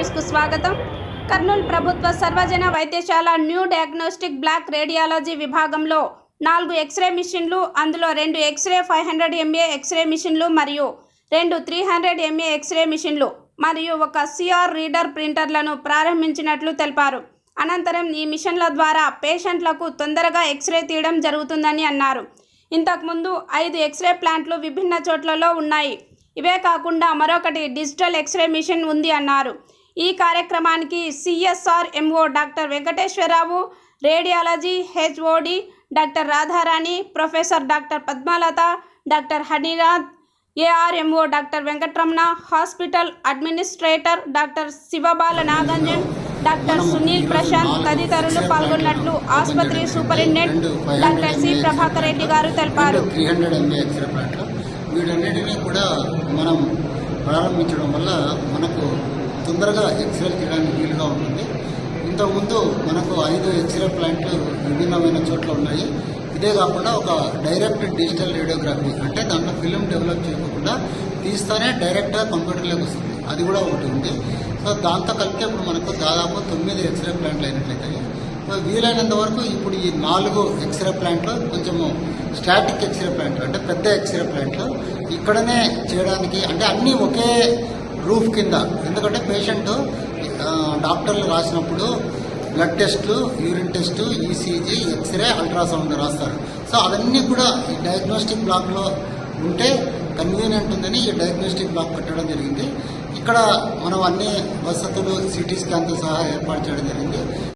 స్వాగతం. కర్నూలు ప్రభుత్వ సర్వజన వైద్యశాల న్యూ డయాగ్నోస్టిక్ బ్లాక్ రేడియాలజీ విభాగంలో నాలుగు ఎక్స్రే మిషన్లు అందులో రెండు X-ray five hundred MA X-ray మిషన్లు మరియు రెండు త్రీ హండ్రెడ్ ఎంఏ ఎక్స్రే మిషన్లు మరియు ఒక సిఆర్ రీడర్ ప్రింటర్లను ప్రారంభించినట్లు తెలిపారు. అనంతరం ఈ మిషన్ల ద్వారా పేషెంట్లకు తొందరగా ఎక్స్రే తీయడం జరుగుతుందని అన్నారు. ఇంతకుముందు ఐదు ఎక్స్రే ప్లాంట్లు విభిన్న చోట్లలో ఉన్నాయి. ఇవే కాకుండా మరొకటి డిజిటల్ ఎక్స్రే మిషన్ ఉంది అన్నారు. ఈ కార్యక్రమానికి CSR MO doctor Venkateswararao radiology HOD doctor Radharani professor doctor Padmalatha doctor Haninath ARMO doctor Venkataramana hospital administrator doctor Shivabala Naganjan doctor Sunil Prashanth తదితరులు పాల్గొన్నట్లు ఆసుపత్రి superintendent doctor C Prabhakar Reddy గారు తెలిపారు. Three hundred వీటన్నిటినీ కూడా మనం ప్రారంభించడం వల్ల మనకు తొందరగా ఎక్స్రే తీయడానికి వీలుగా ఉంటుంది. ఇంతకుముందు మనకు ఐదు ఎక్స్రే ప్లాంట్లు విభిన్నమైన చోట్ల ఉన్నాయి. ఇదే కాకుండా ఒక డైరెక్ట్ డిజిటల్ రేడియోగ్రఫీ అంటే దాంట్లో ఫిలిం డెవలప్ చేయకుండా తీస్తేనే డైరెక్ట్గా కంప్యూటర్లోకి వస్తుంది. అది కూడా ఒకటి ఉంది. సో దాంతో కలిపితే ఇప్పుడు మనకు దాదాపు తొమ్మిది ఎక్స్రే ప్లాంట్లు అయినట్లయితే సో వీలైనంత వరకు ఇప్పుడు ఈ నాలుగు ఎక్స్రే ప్లాంట్లు కొంచెము స్టాటిక్ ఎక్స్రే ప్లాంట్లు అంటే పెద్ద ఎక్స్రే ప్లాంట్లు ఇక్కడనే చేయడానికి అంటే అన్నీ ఒకే రూఫ్ కింద. ఎందుకంటే పేషెంట్ డాక్టర్లు రాసినప్పుడు బ్లడ్ టెస్ట్లు urine test ECG X-ray ultrasound రాస్తారు. సో అవన్నీ కూడా ఈ డయాగ్నోస్టిక్ బ్లాక్లో ఉంటే కన్వీనియంట్ ఉందని ఈ డయాగ్నోస్టిక్ బ్లాక్ పెట్టడం జరిగింది. ఇక్కడ మనం అన్ని వసతులు సిటీ స్కాన్తో సహా ఏర్పాటు చేయడం జరిగింది.